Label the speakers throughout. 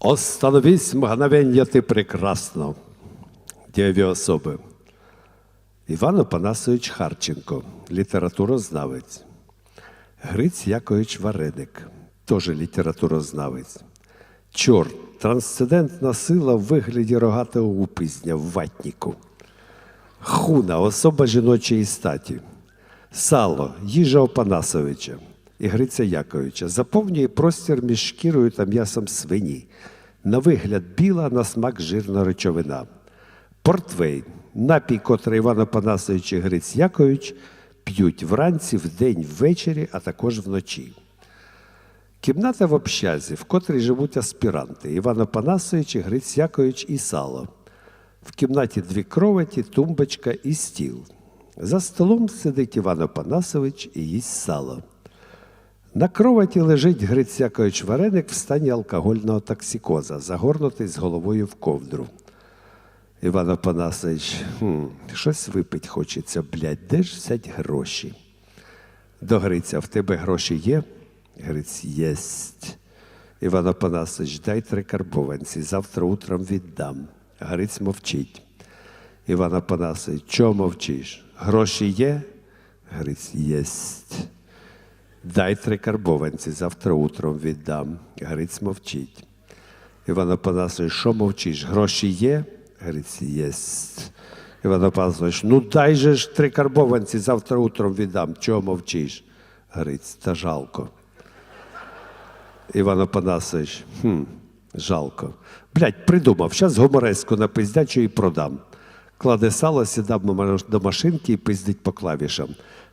Speaker 1: Остановись, мгновенье ты прекрасно. Дієві особи. Іван Опанасович Харченко, літературознавець. Гриць Якович Вареник, теж літературознавець. Чорт, трансцендентна сила в вигляді рогатого упізня в ватніку. Хуна, особа жіночої статі. Сало, їжа Опанасовича і Гриця Яковича заповнює простір між шкірою та м'ясом свині. На вигляд біла, на смак жирна речовина. Портвейн, напій, котрий Іван Опанасович і Гриць Якович п'ють вранці, вдень, ввечері, а також вночі. Кімната в общазі, в котрій живуть аспіранти Іван Опанасович, і Гриць Якович і сало. В кімнаті дві кроваті, тумбочка і стіл. За столом сидить Іван Опанасович і їсть сало. На кроваті лежить Гриць Якович Вареник в стані алкогольного токсикоза, загорнутий з головою в ковдру. Іван Опанасович, щось випить хочеться, блядь, де ж взять гроші? До Гриця, в тебе гроші є? Гриць, єсть. Іван Опанасович, дай три карбованці, завтра утром віддам. Гриць мовчить. Іван Опанасович, чого мовчиш? Гроші є? Гриць, єсть. Дай три карбованці, завтра утром віддам. Гриць мовчить. Іван Опанасович, що мовчиш? Гроші є? Гриць, єсть. Іван Опанасович, ну дай же ж три карбованці, завтра утром віддам. Чого мовчиш? Гриць, та жалко. Іван Опанасович, хм, жалко. Блядь, придумав, зараз гумореску напиздячу і продам. Кладе сало, сідав до машинки і пиздить по клавішам.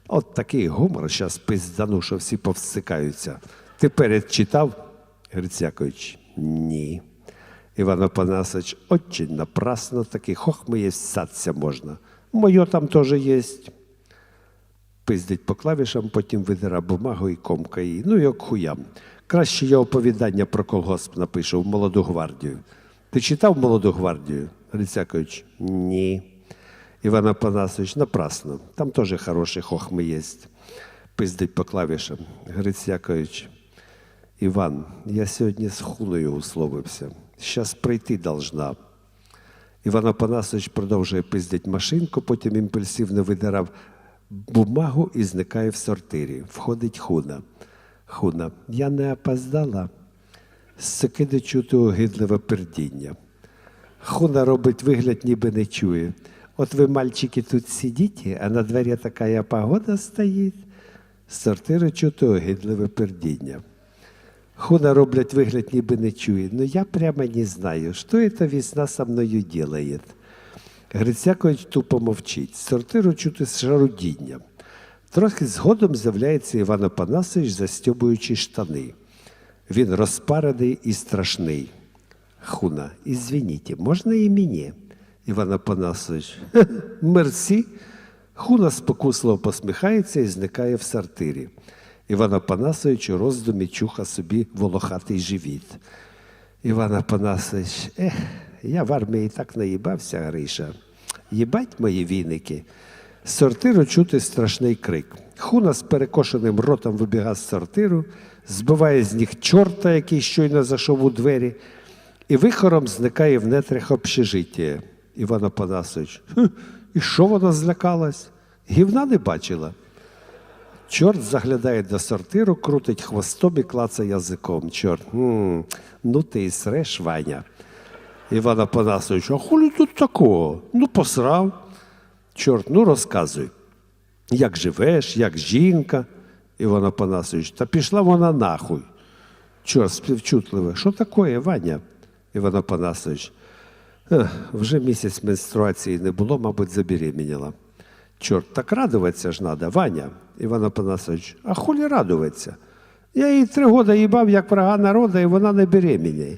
Speaker 1: От такий гумор, зараз пиздану, що всі повсикаються. Ти перед читав? Грицякович, ні. Іван Опанасович, очень напрасно такий хохми ссаться можна. Моє там теж є. Пиздить по клавішам, потім видира бумагу і комка її. Ну, як хуям. Краще я оповідання про колгосп напишу в молоду гвардію. Ти читав молоду гвардію? Грицякович? Ні. Іван Апанасович, напрасно. Там теж хороші хохми є. Пиздить по клавішам. Грицякович. Іван, я сьогодні з хуною условився. Щас прийти должна. Іван Апанасович продовжує пиздить машинку, потім імпульсивно видирав бумагу і зникає в сортирі. Входить хуна. Хуна, я не опоздала. З чути огидливе пердіння. Хуна робить вигляд, ніби не чує. От ви, мальчики, тут сидите, а на дворі така погода стоїть. З сортиру чути огидливе пердіння. Хуна роблять вигляд, ніби не чує. Ну я прямо не знаю, що эта весна со мною делает. Грицякович тупо мовчить. З сортиру чути шарудіння. Трохи згодом з'являється Іван Опанасович, застьобуючи штани. Він розпарений і страшний. Хуна, извините, можна і мені? Іван Опанасович, «Хе, мерсі. Хуна спокусливо посміхається і зникає в сортирі. Іван Опанасович у роздумі чуха собі волохатий живіт. Іван Опанасович, ех, я в армії так наїбався, Гриша. Їбать мої віники. З сортиру чути страшний крик. Хуна з перекошеним ротом вибігає з сортиру, збиває з них чорта, який щойно зайшов у двері, і вихором зникає в нетрях общежиття. Іван Опанасович. «Хм, І що вона злякалась? Гівна не бачила. Чорт заглядає до сортиру, крутить хвостом і клацає язиком. Чорт, «М, ну ти і среш, Ваня. Іван Апанасович, а хулі тут такого? Ну, посрав. Чорт, ну розказуй. Як живеш, як жінка? Іван Апанасович, та пішла вона нахуй. Чорт, співчутливе, що таке, Ваня? Іван Апанасович, «Ех, вже місяць менструації не було, мабуть, забеременіла. Чорт, так радуватися ж надо, Ваня. Іван Апанасович, а хулі радуватися? Я її три роки їбав, як врага народа, і вона не беременна.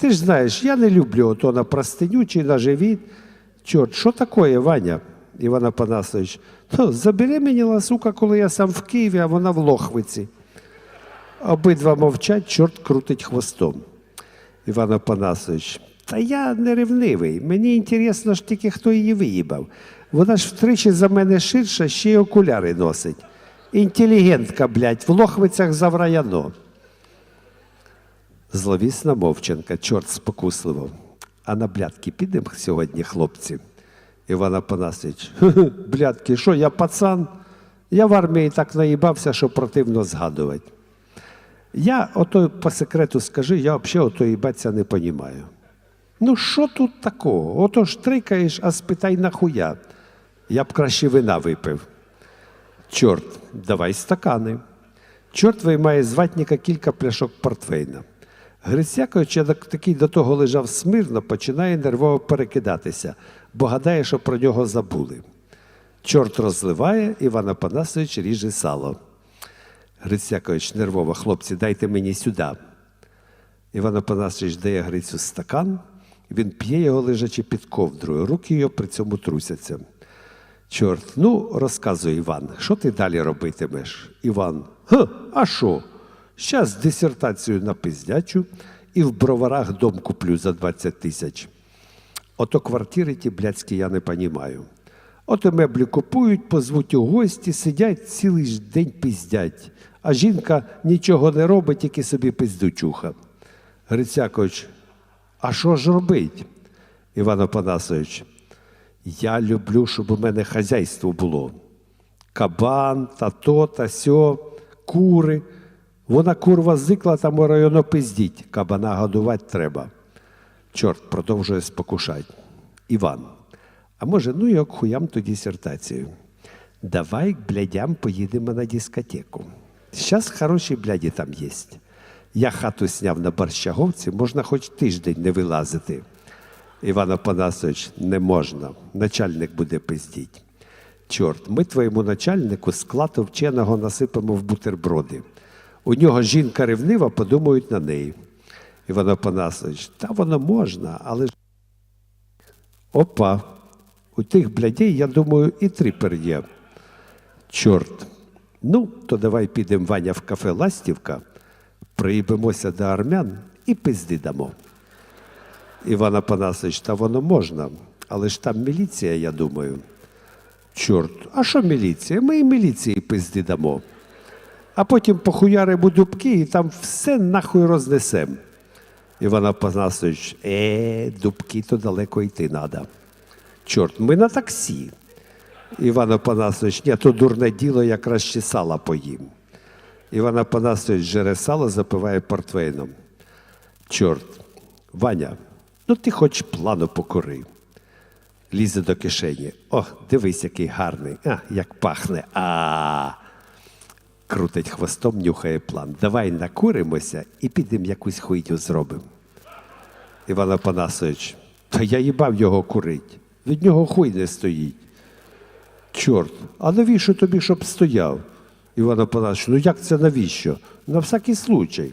Speaker 1: Ти ж знаєш, я не люблю ото на простиню чи на живіт. Чорт, що таке, Ваня? Іван Апанасович, то забеременіла, сука, коли я сам в Києві, а вона в Лохвиці. Обидва мовчать, чорт крутить хвостом. Іван Апанасович, та я не ревнивий. Мені інтересно ж тільки, хто її виїбав. Вона ж втричі за мене ширша, ще й окуляри носить. Інтелігентка, блядь, в Лохвицях завраяно. Зловісна мовчанка, чорт спокусливо. А на блядки підемо сьогодні, хлопці. Іван Апанасович, «Хе-хе, блядки, що я пацан? Я в армії так наїбався, що противно згадувати. Я ото по секрету скажи, я взагалі ото їбаться не понімаю. Ну що тут такого? Ото ж трикаєш, а спитай нахуя. Я б краще вина випив. Чорт, давай стакани. Чорт виймає з ватніка кілька пляшок портвейна. Грицякович, як такий до того лежав смирно, починає нервово перекидатися, бо гадає, що про нього забули. Чорт розливає, Іван Апанасович ріже сало. Грицякович нервово, хлопці, дайте мені сюди. Іван Апанасович дає Грицю стакан, він п'є його, лежачи під ковдрою, руки його при цьому трусяться. Чорт, ну розказуй, Іван, що ти далі робитимеш? Іван, га, а що? Щас дисертацію напиздячу і в броварах дом куплю за 20 тисяч. Ото квартири ті блядські я не понімаю. Ото меблі купують, позвуть у гості, сидять цілий день пиздять, а жінка нічого не робить, тільки собі пиздючуха. Грицякович, а що ж робить? Іван Опанасович, я люблю, щоб у мене хазяйство було. Кабан, та то, та сьо, кури. Вона курва зикла там у району пиздіть, кабана годувати треба. Чорт продовжує спокушать. Іван, а може, ну як хуям ту дисертацію? Давай к блядям поїдемо на дискотеку. Щас хороші бляді там є. Я хату сняв на Борщаговці, можна хоч тиждень не вилазити. Іван Апанасович, не можна. Начальник буде пиздіть. Чорт, ми твоєму начальнику склад вченого насипемо в бутерброди. У нього жінка ревнива, подумають на неї. Іван Апанасович, та воно можна, але ж. Опа. У тих блядей, я думаю, і трипер є. Чорт. Ну, то давай підемо Ваня в кафе Ластівка, приїбемося до армян і пизди дамо. Іван Апанасович, та воно можна, але ж там міліція, я думаю. Чорт, а що міліція? Ми і міліції пизди дамо. А потім похуяримо дубки і там все нахуй рознесем. Іван Апанасович, е, дубки то далеко йти треба. Чорт, ми на таксі. Іван Апанасович, ні, то дурне діло, я краще сала поїм. Іван Апанасович жере сало, запиває портвейном. Чорт, Ваня, ну ти хоч плану покори. Лізе до кишені. О, дивись, який гарний. А, як пахне. А. Крутить хвостом, нюхає план. Давай накуримося і підемо якусь хуйню зробимо. Іван Апанасович, та я їбав його курить. Від нього хуй не стоїть. Чорт, а навіщо тобі, щоб стояв? Іван Апанасович, ну як це навіщо? На всякий случай.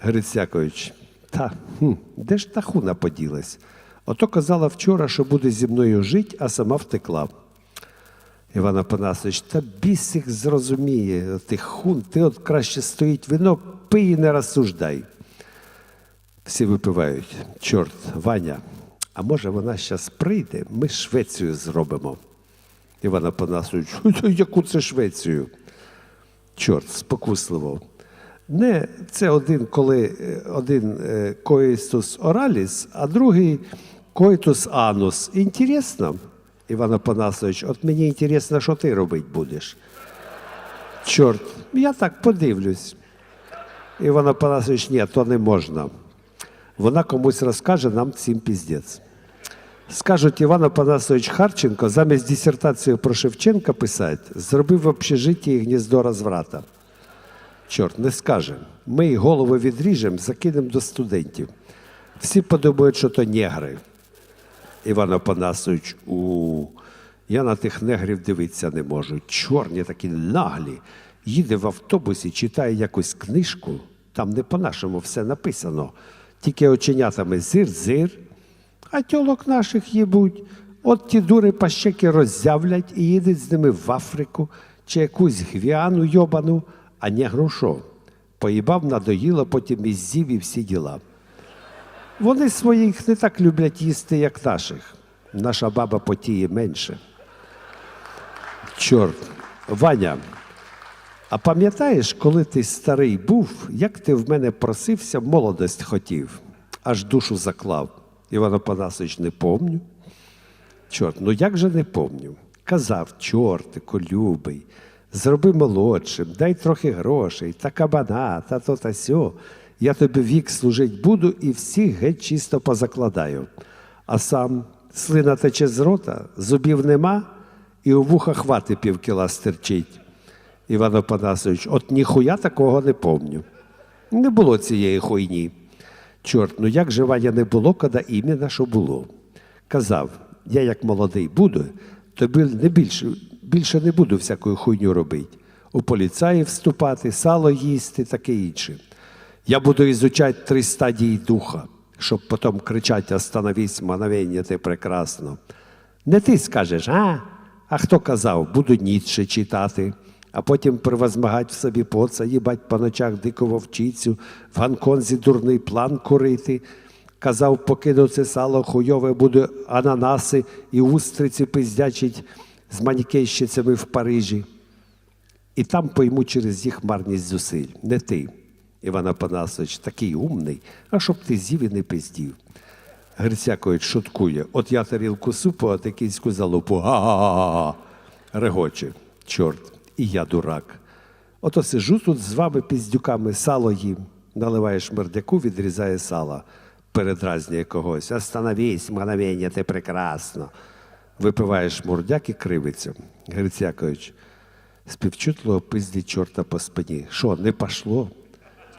Speaker 1: Грицякович, та хм, де ж та хуна поділась? Ото казала вчора, що буде зі мною жити, а сама втекла. Іван Апанасович, та біс їх зрозуміє, тих хун, ти от краще стоїть вино, пий і не розсуждай. Всі випивають. Чорт, Ваня, а може вона зараз прийде, ми Швецію зробимо. Іван Апанасович, яку це Швецію? Чорт, спокусливо. Не це один, коли е, один е, коїстус ораліс, а другий коїтус анус. Інтересно, Іван Апанасович, от мені інтересно, що ти робити будеш. Чорт, я так подивлюсь. Іван Апанасович, ні, то не можна. Вона комусь розкаже, нам всім піздець. Скажуть, Іван Апанасович Харченко замість дисертації про Шевченка писати, зробив в общежитті гніздо розврата. Чорт, не скаже. Ми їх голови відріжемо, закинемо до студентів. Всі подумають, що то негри. Іван Апанасович, у я на тих негрів дивитися не можу. Чорні такі наглі. Їде в автобусі, читає якусь книжку, там не по-нашому все написано. Тільки оченятами зир-зир, а тьолок наших їбуть. От ті дури пащеки роззявлять і їдуть з ними в Африку чи якусь гвіану йобану, а негру що? Поїбав, надоїло, потім із зів і всі діла. Вони своїх не так люблять їсти, як наших. Наша баба потіє менше. Чорт, Ваня, А пам'ятаєш, коли ти старий був, як ти в мене просився, молодость хотів, аж душу заклав. Іван Опанасович, не помню. Чорт, ну як же не помню? Казав, чортику, любий, зроби молодшим, дай трохи грошей, та кабана, та то та сьо. Я тобі вік служить буду і всіх геть чисто позакладаю. А сам слина тече з рота, зубів нема, і у вуха хвати півкіла стерчить. Іван Опанасович, от ніхуя такого не помню. Не було цієї хуйні. Чорт, ну як же Ваня не було, коли іменно що було. Казав, я як молодий буду, тобі не більше, більше не буду всякою хуйню робити. У поліцаї вступати, сало їсти, таке інше. Я буду ізучати три стадії духа, щоб потім кричати «Остановись, мановення, ти прекрасно». Не ти скажеш, а? А хто казав, буду Ніцше читати, а потім превозмагать в собі поца, їбать по ночах дику вовчицю, в Гонконзі дурний план курити. Казав, покину це сало хуйове, буде ананаси і устриці пиздячить з манікейщицями в Парижі. І там пойму через їх марність зусиль. Не ти, Іван Апанасович, такий умний, а щоб ти з'їв і не пиздів. Грицякович шуткує. От я тарілку супу, а ти кінську залупу. Регоче. Чорт, і я дурак. Ото сижу тут з вами піздюками, сало їм. Наливає шмердяку, відрізає сало, передразнює когось. Остановись, мгновення, ти прекрасно. Випиває шмурдяк і кривиться. Грицякович, співчутливо пизді чорта по спині. Що, не пошло?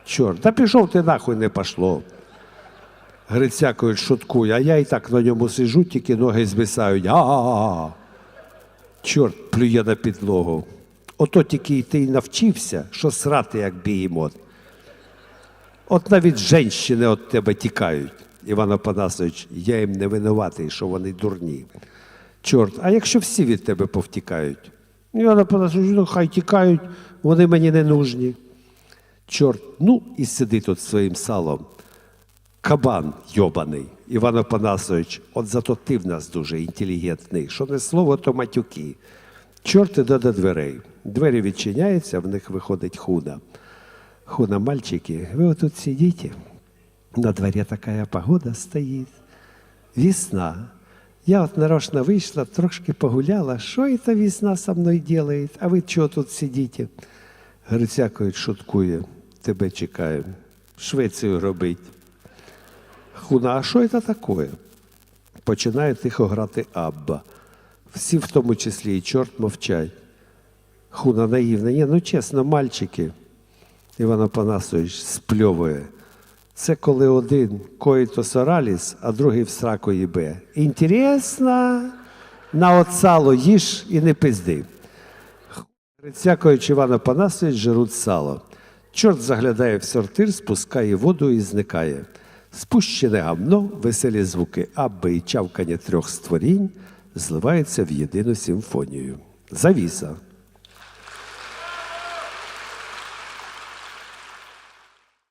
Speaker 1: Чорт, та пішов ти нахуй не пошло. Грицякович шуткує, а я і так на ньому сижу, тільки ноги звисають. А-а-а. Чорт плює на підлогу. Ото тільки ти й навчився, що срати, як бігемот. От навіть женщини від тебе тікають. Іван Апанасович, я їм не винуватий, що вони дурні. Чорт, а якщо всі від тебе повтікають? Іван Апанасович, ну хай тікають, вони мені не нужні. Чорт, ну і сиди тут своїм салом. Кабан йобаний, Іван Опанасович, от зато ти в нас дуже інтелігентний, що не слово, то матюки. Чорт іде до дверей. Двері відчиняються, в них виходить хуна. Хуна, мальчики, ви отут сидите. На дворе такая погода стоит. Весна. Я от нарочно вийшла, трошки погуляла. Що это весна со мною делает? А ви чого тут сидите? Грицякович шуткує, тебе чекаємо. Швецію робить. Хуна, а що це таке? Починає тихо грати Абба. Всі, в тому числі і чорт мовчать. Хуна наївна. Ні, ну чесно, мальчики. Іван Апанасович спльовує. Це коли один коїтос ораліс, а другий в сраку їбе. Інтересно, на сало їж і не пизди. Грицякович Іван Апанасович жируть сало. Чорт заглядає в сортир, спускає воду і зникає. Спущене гамно, веселі звуки абби і чавкання трьох створінь зливаються в єдину симфонію. Завіса.